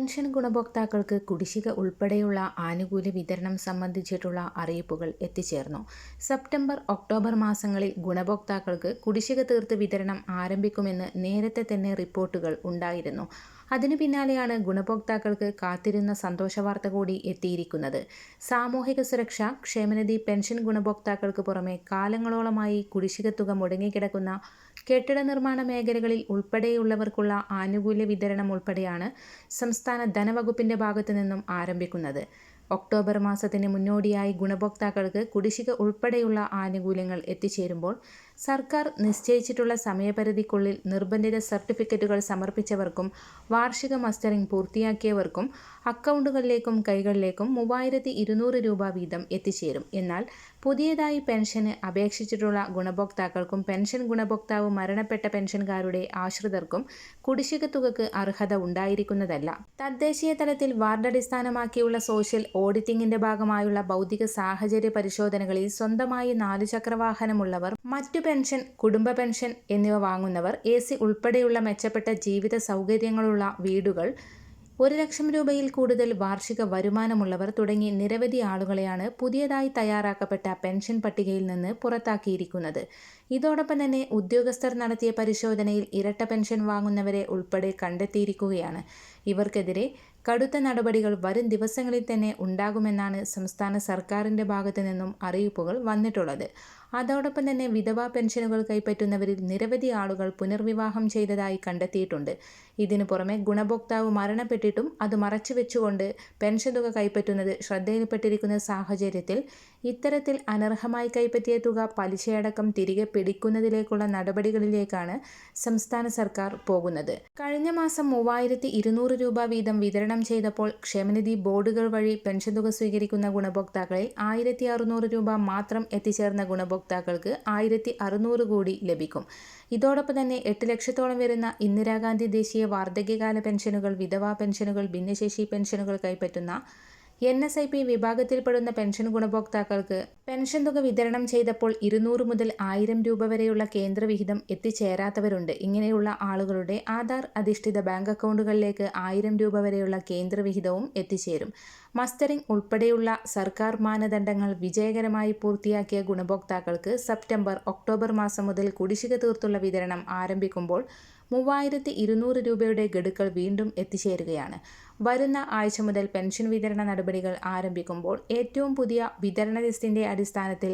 Pension ഗുണഭോക്താക്കൾക്ക് കുടിശ്ശിക ഉൾപ്പെടെയുള്ള ആനുകൂല്യ വിതരണം സംബന്ധിച്ചിട്ടുള്ള അറിയിപ്പുകൾ എത്തിച്ചേർന്നു. സെപ്റ്റംബർ ഒക്ടോബർ മാസങ്ങളിൽ ഗുണഭോക്താക്കൾക്ക് കുടിശ്ശിക തീർത്ത് വിതരണം ആരംഭിക്കുമെന്ന് നേരത്തെ തന്നെ റിപ്പോർട്ടുകൾ ഉണ്ടായിരുന്നു. അതിനു പിന്നാലെയാണ് ഗുണഭോക്താക്കൾക്ക് കാത്തിരുന്ന സന്തോഷവാർത്ത കൂടി എത്തിയിരിക്കുന്നത്. സാമൂഹിക സുരക്ഷ ക്ഷേമനിധി പെൻഷൻ ഗുണഭോക്താക്കൾക്ക് പുറമെ കാലങ്ങളോളമായി കുടിശ്ശിക തുക മുടങ്ങിക്കിടക്കുന്ന കെട്ടിട നിർമ്മാണ മേഖലകളിൽ ഉൾപ്പെടെയുള്ളവർക്കുള്ള ആനുകൂല്യ വിതരണം ഉൾപ്പെടെയാണ് സംസ്ഥാന ധനവകുപ്പിന്റെ ഭാഗത്തു നിന്നും ആരംഭിക്കുന്നത്. ഒക്ടോബർ മാസത്തിന് മുന്നോടിയായി ഗുണഭോക്താക്കൾക്ക് കുടിശ്ശിക ഉൾപ്പെടെയുള്ള ആനുകൂല്യങ്ങൾ എത്തിച്ചേരുമ്പോൾ സർക്കാർ നിശ്ചയിച്ചിട്ടുള്ള സമയപരിധിക്കുള്ളിൽ നിർബന്ധിത സർട്ടിഫിക്കറ്റുകൾ സമർപ്പിച്ചവർക്കും വാർഷിക മസ്റ്ററിംഗ് പൂർത്തിയാക്കിയവർക്കും അക്കൗണ്ടുകളിലേക്കും കൈകളിലേക്കും മൂവായിരത്തി ഇരുന്നൂറ് രൂപ വീതം എത്തിച്ചേരും. എന്നാൽ പുതിയതായി പെൻഷന് അപേക്ഷിച്ചിട്ടുള്ള ഗുണഭോക്താക്കൾക്കും പെൻഷൻ ഗുണഭോക്താവ് മരണപ്പെട്ട പെൻഷൻകാരുടെ ആശ്രിതർക്കും കുടിശ്ശിക തുകക്ക് അർഹത ഉണ്ടായിരിക്കുന്നതല്ല. തദ്ദേശീയ തലത്തിൽ വാർഡടിസ്ഥാനമാക്കിയുള്ള സോഷ്യൽ ഓഡിറ്റിംഗിന്റെ ഭാഗമായുള്ള ഭൗതിക സാഹചര്യ പരിശോധനകളിൽ സ്വന്തമായി നാലുചക്രവാഹനമുള്ളവർ മറ്റു പെൻഷൻ കുടുംബ പെൻഷൻ എന്നിവ വാങ്ങുന്നവർ എ സി ഉൾപ്പെടെയുള്ള മെച്ചപ്പെട്ട ജീവിത സൗകര്യങ്ങളുള്ള വീടുകൾ ഒരു ലക്ഷം രൂപയിൽ കൂടുതൽ വാർഷിക വരുമാനമുള്ളവർ തുടങ്ങി നിരവധി ആളുകളെയാണ് പുതിയതായി തയ്യാറാക്കപ്പെട്ട പെൻഷൻ പട്ടികയിൽ നിന്ന് പുറത്താക്കിയിരിക്കുന്നത്. ഇതോടൊപ്പം തന്നെ ഉദ്യോഗസ്ഥർ നടത്തിയ പരിശോധനയിൽ ഇരട്ട പെൻഷൻ വാങ്ങുന്നവരെ ഉൾപ്പെടെ കണ്ടെത്തിയിരിക്കുകയാണ്. ഇവർക്കെതിരെ കടുത്ത നടപടികൾ വരും ദിവസങ്ങളിൽ തന്നെ ഉണ്ടാകുമെന്നാണ് സംസ്ഥാന സർക്കാരിന്റെ ഭാഗത്തു നിന്നും അറിയിപ്പുകൾ വന്നിട്ടുള്ളത്. അതോടൊപ്പം തന്നെ വിധവാ പെൻഷനുകൾ കൈപ്പറ്റുന്നവരിൽ നിരവധി ആളുകൾ പുനർവിവാഹം ചെയ്തതായി കണ്ടെത്തിയിട്ടുണ്ട്. ഇതിനു പുറമെ ഗുണഭോക്താവ് മരണപ്പെട്ടിട്ടും അത് മറച്ചു വെച്ചുകൊണ്ട് പെൻഷൻ തുക കൈപ്പറ്റുന്നത് ശ്രദ്ധയിൽപ്പെട്ടിരിക്കുന്ന സാഹചര്യത്തിൽ ഇത്തരത്തിൽ അനർഹമായി കൈപ്പറ്റിയ തുക പലിശയടക്കം തിരികെ പിടിക്കുന്നതിലേക്കുള്ള നടപടികളിലേക്കാണ് സംസ്ഥാന സർക്കാർ പോകുന്നത്. കഴിഞ്ഞ മാസം മൂവായിരത്തി ഇരുന്നൂറ് രൂപ വീതം വിതരണം ചെയ്തപ്പോൾ ക്ഷേമനിധി ബോർഡുകൾ വഴി പെൻഷൻ തുക സ്വീകരിക്കുന്ന ഗുണഭോക്താക്കളിൽ ആയിരത്തി അറുന്നൂറ് രൂപ മാത്രം എത്തിച്ചേർന്ന ഗുണഭോക്താക്കൾക്ക് ആയിരത്തി അറുന്നൂറ് കോടി ലഭിക്കും. ഇതോടൊപ്പം തന്നെ എട്ട് ലക്ഷത്തോളം വരുന്ന ഇന്ദിരാഗാന്ധി ദേശീയ വാർദ്ധക്യകാല പെൻഷനുകൾ വിധവാ പെൻഷനുകൾ ഭിന്നശേഷി പെൻഷനുകൾ കൈപ്പറ്റുന്ന എൻ എസ് ഐ പി വിഭാഗത്തിൽപ്പെടുന്ന പെൻഷൻ ഗുണഭോക്താക്കൾക്ക് പെൻഷൻ തുക വിതരണം ചെയ്തപ്പോൾ ഇരുന്നൂറ് മുതൽ ആയിരം രൂപ വരെയുള്ള കേന്ദ്രവിഹിതം എത്തിച്ചേരാത്തവരുണ്ട്. ഇങ്ങനെയുള്ള ആളുകളുടെ ആധാർ അധിഷ്ഠിത ബാങ്ക് അക്കൗണ്ടുകളിലേക്ക് ആയിരം രൂപ വരെയുള്ള കേന്ദ്രവിഹിതവും എത്തിച്ചേരും. മസ്റ്ററിംഗ് ഉൾപ്പെടെയുള്ള സർക്കാർ മാനദണ്ഡങ്ങൾ വിജയകരമായി പൂർത്തിയാക്കിയ ഗുണഭോക്താക്കൾക്ക് സെപ്റ്റംബർ ഒക്ടോബർ മാസം മുതൽ കുടിശ്ശിക തീർത്തുള്ള വിതരണം ആരംഭിക്കുമ്പോൾ മൂവായിരത്തി ഇരുന്നൂറ് രൂപയുടെ ഗഡുക്കൾ വീണ്ടും എത്തിച്ചേരുകയാണ്. വരുന്ന ആഴ്ച മുതൽ പെൻഷൻ വിതരണ നടപടികൾ ആരംഭിക്കുമ്പോൾ ഏറ്റവും പുതിയ വിതരണ ലിസ്റ്റിന്റെ അടിസ്ഥാനത്തിൽ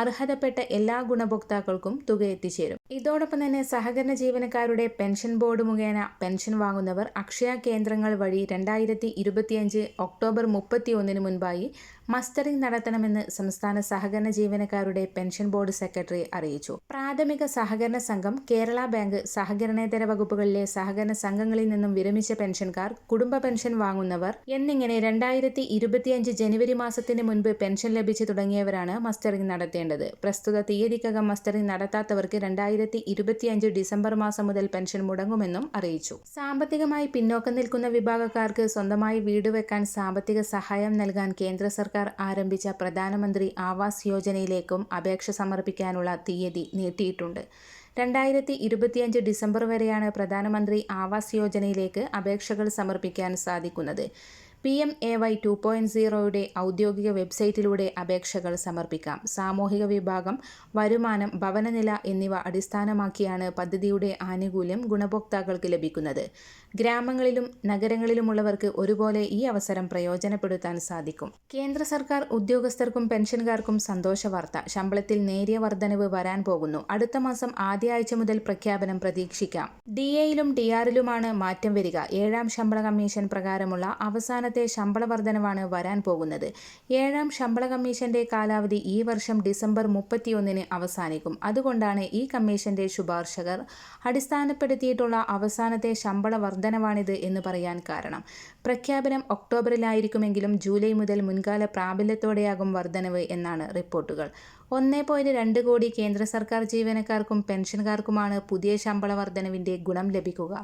അർഹതപ്പെട്ട എല്ലാ ഗുണഭോക്താക്കൾക്കും തുക എത്തിച്ചേരും. ഇതോടൊപ്പം തന്നെ സഹകരണ ജീവനക്കാരുടെ പെൻഷൻ ബോർഡ് മുഖേന പെൻഷൻ വാങ്ങുന്നവർ അക്ഷയ കേന്ദ്രങ്ങൾ വഴി രണ്ടായിരത്തി ഇരുപത്തിയഞ്ച് ഒക്ടോബർ മുപ്പത്തി ഒന്നിന് മുൻപായി മസ്റ്ററിംഗ് നടത്തണമെന്ന് സംസ്ഥാന സഹകരണ ജീവനക്കാരുടെ പെൻഷൻ ബോർഡ് സെക്രട്ടറി അറിയിച്ചു. പ്രാഥമിക സഹകരണ സംഘം കേരള ബാങ്ക് സഹകരണേതര വകുപ്പുകളിലെ സഹകരണ സംഘങ്ങളിൽ നിന്നും വിരമിച്ച പെൻഷൻകാർ കുടുംബ പെൻഷൻ വാങ്ങുന്നവർ എന്നിങ്ങനെ രണ്ടായിരത്തി ജനുവരി മാസത്തിന് മുൻപ് പെൻഷൻ ലഭിച്ചു തുടങ്ങിയവരാണ് മസ്റ്ററിംഗ് നടത്തേണ്ടത്. പ്രസ്തുത തീയതിക്കകം മസ്റ്ററിംഗ് നടത്താത്തവർക്ക് രണ്ടായിരത്തി ഇരുപത്തിയഞ്ച് ഡിസംബർ മാസം മുതൽ പെൻഷൻ മുടങ്ങുമെന്നും അറിയിച്ചു. സാമ്പത്തികമായി പിന്നോക്കം നിൽക്കുന്ന വിഭാഗക്കാർക്ക് സ്വന്തമായി വീട് വെക്കാൻ സാമ്പത്തിക സഹായം നൽകാൻ കേന്ദ്ര സർക്കാർ ആരംഭിച്ച പ്രധാനമന്ത്രി ആവാസ് യോജനയിലേക്കും അപേക്ഷ സമർപ്പിക്കാനുള്ള തീയതി നീട്ടിയിട്ടുണ്ട്. രണ്ടായിരത്തി ഇരുപത്തിയഞ്ച് ഡിസംബർ വരെയാണ് പ്രധാനമന്ത്രി ആവാസ് യോജനയിലേക്ക് അപേക്ഷകൾ സമർപ്പിക്കാൻ സാധിക്കുന്നത്. P M A Y two point സീറോയുടെ ഔദ്യോഗിക വെബ്സൈറ്റിലൂടെ അപേക്ഷകൾ സമർപ്പിക്കാം. സാമൂഹിക വിഭാഗം വരുമാനം ഭവനനില എന്നിവ അടിസ്ഥാനമാക്കിയാണ് പദ്ധതിയുടെ ആനുകൂല്യം ഗുണഭോക്താക്കൾക്ക് ലഭിക്കുന്നത്. ഗ്രാമങ്ങളിലും നഗരങ്ങളിലുമുള്ളവർക്ക് ഒരുപോലെ ഈ അവസരം പ്രയോജനപ്പെടുത്താൻ സാധിക്കും. കേന്ദ്ര സർക്കാർ ഉദ്യോഗസ്ഥർക്കും പെൻഷൻകാർക്കും സന്തോഷ വാർത്ത. ശമ്പളത്തിൽ നേരിയ വർധനവ് വരാൻ പോകുന്നു. അടുത്ത മാസം ആദ്യ ആഴ്ച മുതൽ പ്രഖ്യാപനം പ്രതീക്ഷിക്കാം. ഡി എയിലും ഡി ആറിലുമാണ് മാറ്റം വരിക. ഏഴാം ശമ്പള കമ്മീഷൻ പ്രകാരമുള്ള അവസാനത്തെ വർഷത്തെ ശമ്പള വർധനവാണ് വരാൻ പോകുന്നത്. ഏഴാം ശമ്പള കമ്മീഷന്റെ കാലാവധി ഈ വർഷം ഡിസംബർ മുപ്പത്തിയൊന്നിന് അവസാനിക്കും. അതുകൊണ്ടാണ് ഈ കമ്മീഷന്റെ ശുപാർശകർ അടിസ്ഥാനപ്പെടുത്തിയിട്ടുള്ള അവസാനത്തെ ശമ്പള വർധനവാണിത് എന്ന് പറയാൻ കാരണം. പ്രഖ്യാപനം ഒക്ടോബറിലായിരിക്കുമെങ്കിലും ജൂലൈ മുതൽ മുൻകാല പ്രാബല്യത്തോടെയാകും വർധനവ് എന്നാണ് റിപ്പോർട്ടുകൾ. ഒന്നേ പോയിന്റ് രണ്ട് കോടി കേന്ദ്ര സർക്കാർ ജീവനക്കാർക്കും പെൻഷൻകാർക്കുമാണ് പുതിയ ശമ്പള വർധനവിന്റെ ഗുണം ലഭിക്കുക.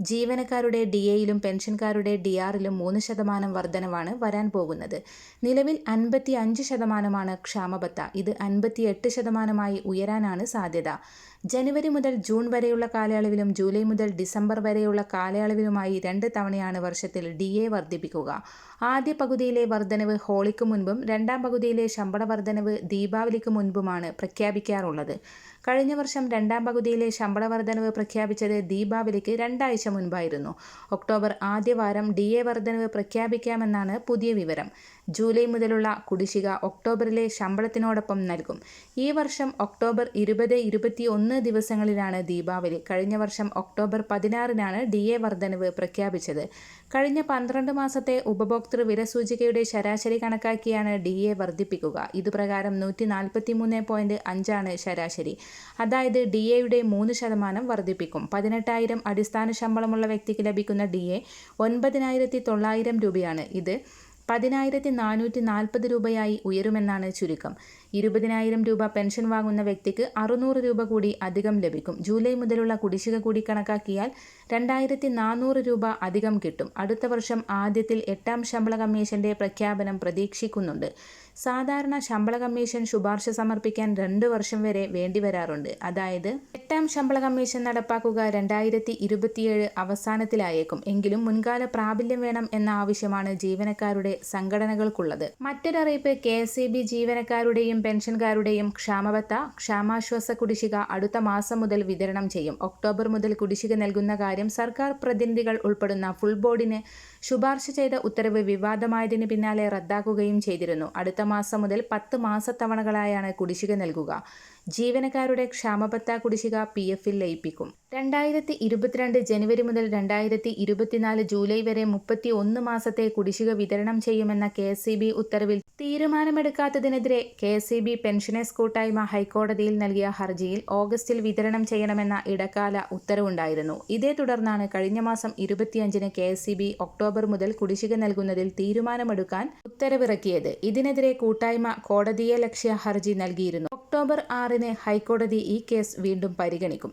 ജീവനക്കാരുടെ ഡി എയിലും പെൻഷൻകാരുടെ ഡി ആറിലും മൂന്ന് ശതമാനം വർധനവാണ് വരാൻ പോകുന്നത്. നിലവിൽ അൻപത്തി അഞ്ച് ശതമാനമാണ് ക്ഷാമബത്ത. ഇത് അൻപത്തി എട്ട് ശതമാനമായി ഉയരാനാണ് സാധ്യത. ജനുവരി മുതൽ ജൂൺ വരെയുള്ള കാലയളവിലും ജൂലൈ മുതൽ ഡിസംബർ വരെയുള്ള കാലയളവിലുമായി രണ്ട് തവണയാണ് വർഷത്തിൽ ഡി എ വർദ്ധിപ്പിക്കുക. ആദ്യ പകുതിയിലെ വർധനവ് ഹോളിക്ക് മുൻപും രണ്ടാം പകുതിയിലെ ശമ്പള വർധനവ് ദീപാവലിക്ക് മുൻപുമാണ് പ്രഖ്യാപിക്കാറുള്ളത്. കഴിഞ്ഞ വർഷം രണ്ടാം പകുതിയിലെ ശമ്പള വർധനവ് പ്രഖ്യാപിച്ചത് ദീപാവലിക്ക് രണ്ടാഴ്ച മുൻപായിരുന്നു. ഒക്ടോബർ ആദ്യവാരം ഡി എ വർധനവ് പ്രഖ്യാപിക്കാമെന്നാണ് പുതിയ വിവരം. ജൂലൈ മുതലുള്ള കുടിശ്ശിക ഒക്ടോബറിലെ ശമ്പളത്തിനോടൊപ്പം നൽകും. ഈ വർഷം ഒക്ടോബർ ഇരുപത് ഇരുപത്തി ഒന്ന് ദിവസങ്ങളിലാണ് ദീപാവലി. കഴിഞ്ഞ വർഷം ഒക്ടോബർ പതിനാറിനാണ് ഡി എ വർധനവ് പ്രഖ്യാപിച്ചത്. കഴിഞ്ഞ പന്ത്രണ്ട് മാസത്തെ ഉപഭോക്തൃ വില സൂചികയുടെ ശരാശരി കണക്കാക്കിയാണ് ഡി എ വർദ്ധിപ്പിക്കുക ഇതുപ്രകാരം നൂറ്റി നാൽപ്പത്തി മൂന്ന് പോയിന്റ് അഞ്ചാണ് ശരാശരി. അതായത് ഡി എയുടെ മൂന്ന് ശതമാനം വർദ്ധിപ്പിക്കും പതിനെട്ടായിരം അടിസ്ഥാന ശമ്പളമുള്ള വ്യക്തിക്ക് ലഭിക്കുന്ന ഡി എ ഒൻപതിനായിരത്തി തൊള്ളായിരം രൂപയാണ്. ഇത് പതിനായിരത്തി നാനൂറ്റി നാൽപ്പത് രൂപയായി ഉയരുമെന്നാണ് ചുരുക്കം. ഇരുപതിനായിരം രൂപ പെൻഷൻ വാങ്ങുന്ന വ്യക്തിക്ക് അറുന്നൂറ് രൂപ കൂടി അധികം ലഭിക്കും. ജൂലൈ മുതലുള്ള കുടിശ്ശിക കൂടി കണക്കാക്കിയാൽ രണ്ടായിരത്തി നാനൂറ് രൂപ അധികം കിട്ടും. അടുത്ത വർഷം ആദ്യത്തിൽ എട്ടാം ശമ്പള കമ്മീഷന്റെ പ്രഖ്യാപനം പ്രതീക്ഷിക്കുന്നുണ്ട്. സാധാരണ ശമ്പള കമ്മീഷൻ ശുപാർശ സമർപ്പിക്കാൻ രണ്ട് വർഷം വരെ വേണ്ടിവരാറുണ്ട് അതായത് എട്ടാം ശമ്പള കമ്മീഷൻ നടപ്പാക്കുക രണ്ടായിരത്തി ഇരുപത്തിയേഴ് അവസാനത്തിലായേക്കും. എങ്കിലും മുൻകാല പ്രാബല്യം വേണം എന്ന ആവശ്യമാണ് ജീവനക്കാരുടെ സംഘടനകൾക്കുള്ളത്. മറ്റൊരറിയിപ്പ് കെ എസ് ഇ ബി ജീവനക്കാരുടെയും പെൻഷൻകാരുടെയും ക്ഷാമബത്ത ക്ഷാമാശ്വാസ കുടിശ്ശിക അടുത്ത മാസം മുതൽ വിതരണം ചെയ്യും. ഒക്ടോബർ മുതൽ കുടിശ്ശിക നൽകുന്ന കാര്യം സർക്കാർ പ്രതിനിധികൾ ഉൾപ്പെടുന്ന ഫുൾ ബോർഡിന് ശുപാർശ ചെയ്ത ഉത്തരവ് വിവാദമായതിന് പിന്നാലെ റദ്ദാക്കുകയും ചെയ്തിരുന്നു. അടുത്ത മാസം മുതൽ പത്ത് മാസത്തവണകളായാണ് കുടിശ്ശിക നൽകുക. ജീവനക്കാരുടെ ക്ഷാമബത്ത കുടിശ്ശിക പി എഫിൽ ലയിപ്പിക്കും. രണ്ടായിരത്തി ഇരുപത്തിരണ്ട് ജനുവരി മുതൽ രണ്ടായിരത്തി ഇരുപത്തിനാല് ജൂലൈ വരെ മുപ്പത്തി ഒന്ന് മാസത്തെ കുടിശ്ശിക വിതരണം ചെയ്യുമെന്ന കെ എസ് സി ബി ഉത്തരവിൽ തീരുമാനമെടുക്കാത്തതിനെതിരെ K S C B pensioners കൂട്ടായ്മ ഹൈക്കോടതിയിൽ നൽകിയ ഹർജിയിൽ ഓഗസ്റ്റിൽ വിതരണം ചെയ്യണമെന്ന ഇടക്കാല ഉത്തരവുണ്ടായിരുന്നു. ഇതേ തുടർന്നാണ് കഴിഞ്ഞ മാസം ഇരുപത്തിയഞ്ചിന് K S C B October മുതൽ കുടിശ്ശിക നൽകുന്നതിൽ തീരുമാനമെടുക്കാൻ ഉത്തരവിറക്കിയത്. ഇതിനെതിരെ കൂട്ടായ്മ കോടതിയെ ലക്ഷ്യ ഹർജി നൽകിയിരുന്നു. ഒക്ടോബർ ആറിന് ഹൈക്കോടതി ഈ കേസ് വീണ്ടും പരിഗണിക്കും.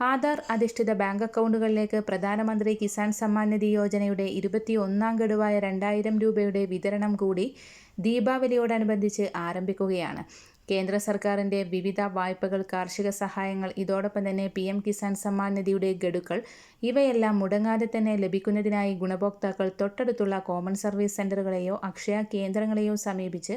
ആധാർ അധിഷ്ഠിത ബാങ്ക് അക്കൗണ്ടുകളിലേക്ക് പ്രധാനമന്ത്രി കിസാൻ സമ്മാൻ നിധി യോജനയുടെ ഇരുപത്തി ഒന്നാം ഗഡുവായ രണ്ടായിരം രൂപയുടെ വിതരണം കൂടി ദീപാവലിയോടനുബന്ധിച്ച് ആരംഭിക്കുകയാണ്. കേന്ദ്ര സർക്കാരിന്റെ വിവിധ വായ്പകൾ കാർഷിക സഹായങ്ങൾ ഇതോടൊപ്പം തന്നെ പി എം കിസാൻ സമ്മാൻ നിധിയുടെ ഗഡുക്കൾ ഇവയെല്ലാം മുടങ്ങാതെ തന്നെ ലഭിക്കുന്നതിനായി ഗുണഭോക്താക്കൾ തൊട്ടടുത്തുള്ള കോമൺ സർവീസ് സെന്ററുകളെയോ അക്ഷയ കേന്ദ്രങ്ങളെയോ സമീപിച്ച്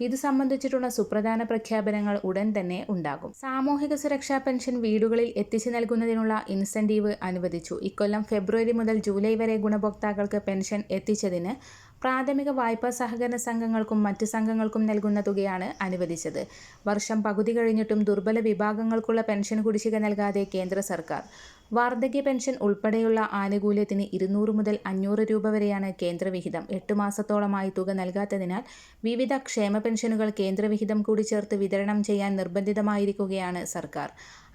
ഇത് സംബന്ധിച്ചിട്ടുള്ള സുപ്രധാന പ്രഖ്യാപനങ്ങൾ ഉടൻ തന്നെ ഉണ്ടാകും. സാമൂഹിക സുരക്ഷാ പെൻഷൻ വീടുകളിൽ എത്തിച്ചു നൽകുന്നതിനുള്ള ഇൻസെന്റീവ് അനുവദിച്ചു. ഇക്കൊല്ലം ഫെബ്രുവരി മുതൽ ജൂലൈ വരെ ഗുണഭോക്താക്കൾക്ക് പെൻഷൻ എത്തിച്ചതിന് പ്രാഥമിക വായ്പാ സഹകരണ സംഘങ്ങൾക്കും മറ്റ് സംഘങ്ങൾക്കും നൽകുന്ന തുകയാണ് അനുവദിച്ചത്. വർഷം പകുതി കഴിഞ്ഞിട്ടും ദുർബല വിഭാഗങ്ങൾക്കുള്ള പെൻഷൻ കുടിശ്ശിക നൽകാതെ കേന്ദ്ര സർക്കാർ. വാർദ്ധക്യ പെൻഷൻ ഉൾപ്പെടെയുള്ള ആനുകൂല്യത്തിന് ഇരുന്നൂറ് മുതൽ അഞ്ഞൂറ് രൂപ വരെയാണ് കേന്ദ്രവിഹിതം എട്ട് മാസത്തോളമായി തുക നൽകാത്തതിനാൽ വിവിധ ക്ഷേമ പെൻഷനുകൾ കേന്ദ്രവിഹിതം കൂടി ചേർത്ത് വിതരണം ചെയ്യാൻ നിർബന്ധിതമായിരിക്കുകയാണ് സർക്കാർ.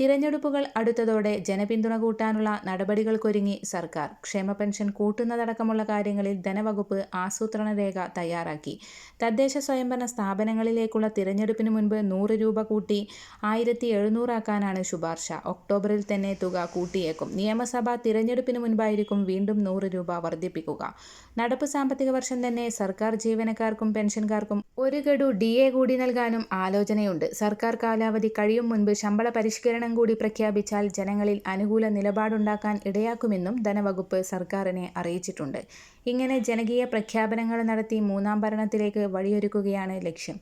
തിരഞ്ഞെടുപ്പുകൾ അടുത്തതോടെ ജനപിന്തുണ കൂട്ടാനുള്ള നടപടികൾക്കൊരുങ്ങി സർക്കാർ. ക്ഷേമ പെൻഷൻ കൂട്ടുന്നതടക്കമുള്ള കാര്യങ്ങളിൽ ധനവകുപ്പ് ആസൂത്രണ രേഖ തയ്യാറാക്കി. തദ്ദേശ സ്വയംഭരണ സ്ഥാപനങ്ങളിലേക്കുള്ള തിരഞ്ഞെടുപ്പിന് മുൻപ് നൂറ് രൂപ കൂട്ടി ആയിരത്തി എഴുന്നൂറാക്കാനാണ് ശുപാർശ. ഒക്ടോബറിൽ തന്നെ തുക കൂട്ടിയേക്കും. നിയമസഭാ തിരഞ്ഞെടുപ്പിന് മുൻപായിരിക്കും വീണ്ടും നൂറ് രൂപ വർദ്ധിപ്പിക്കുക. നടപ്പ് സാമ്പത്തിക വർഷം തന്നെ സർക്കാർ ജീവനക്കാർക്കും പെൻഷൻകാർക്കും ഒരു ഗഡു ഡി എ കൂടി നൽകാനും ആലോചനയുണ്ട്. സർക്കാർ കാലാവധി കഴിയും മുൻപ് ശമ്പള പരിഷ്കരണങ്ങൾ വിതരണം കൂടി പ്രഖ്യാപിച്ചാൽ ജനങ്ങളിൽ അനുകൂല നിലപാടുണ്ടാക്കാൻ ഇടയാക്കുമെന്നും ധനവകുപ്പ് സർക്കാരിനെ അറിയിച്ചിട്ടുണ്ട്. ഇങ്ങനെ ജനകീയ പ്രഖ്യാപനങ്ങൾ നടത്തി മൂന്നാം ഭരണത്തിലേക്ക് വഴിയൊരുക്കുകയാണ് ലക്ഷ്യം.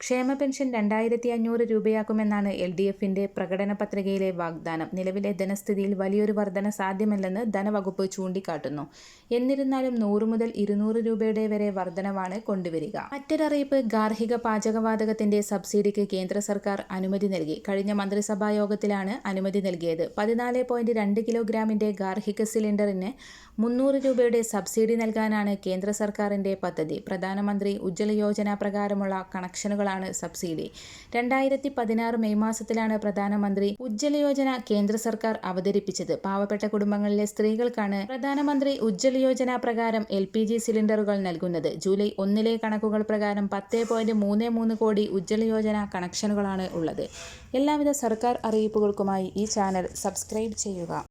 ക്ഷേമ പെൻഷൻ രണ്ടായിരത്തി അഞ്ഞൂറ് രൂപയാക്കുമെന്നാണ് എൽ ഡി എഫിന്റെ പ്രകടന പത്രികയിലെ വാഗ്ദാനം. നിലവിലെ ധനസ്ഥിതിയിൽ വലിയൊരു വർധന സാധ്യമല്ലെന്ന് ധനവകുപ്പ് ചൂണ്ടിക്കാട്ടുന്നു. എന്നിരുന്നാലും നൂറ് മുതൽ ഇരുന്നൂറ് രൂപയുടെ വരെ വർധനവാണ് കൊണ്ടുവരിക. മറ്റൊരറിയിപ്പ് ഗാർഹിക പാചകവാതകത്തിന്റെ സബ്സിഡിക്ക് കേന്ദ്ര സർക്കാർ അനുമതി നൽകി. കഴിഞ്ഞ മന്ത്രിസഭാ യോഗത്തിലാണ് അനുമതി നൽകിയത്. പതിനാല് പോയിന്റ് രണ്ട് കിലോഗ്രാമിന്റെ ഗാർഹിക സിലിണ്ടറിന് മുന്നൂറ് രൂപയുടെ സബ്സിഡി നൽകാനാണ് കേന്ദ്ര സർക്കാരിന്റെ പദ്ധതി. പ്രധാനമന്ത്രി ഉജ്ജ്വല യോജന പ്രകാരമുള്ള കണക്ഷനുകളാണ് സബ്സിഡി. രണ്ടായിരത്തി പതിനാറ് മെയ് മാസത്തിലാണ് പ്രധാനമന്ത്രി ഉജ്ജ്വല യോജന കേന്ദ്ര സർക്കാർ അവതരിപ്പിച്ചത്. പാവപ്പെട്ട കുടുംബങ്ങളിലെ സ്ത്രീകൾക്കാണ് പ്രധാനമന്ത്രി ഉജ്ജ്വല യോജന പ്രകാരം എൽ പി ജി സിലിണ്ടറുകൾ നൽകുന്നത്. ജൂലൈ ഒന്നിലെ കണക്കുകൾ പ്രകാരം പത്ത് പോയിന്റ് മൂന്ന് മൂന്ന് കോടി ഉജ്ജ്വല യോജന കണക്ഷനുകളാണ് ഉള്ളത്. എല്ലാവിധ സർക്കാർ അറിയിപ്പുകൾക്കുമായി ഈ ചാനൽ സബ്സ്ക്രൈബ് ചെയ്യുക.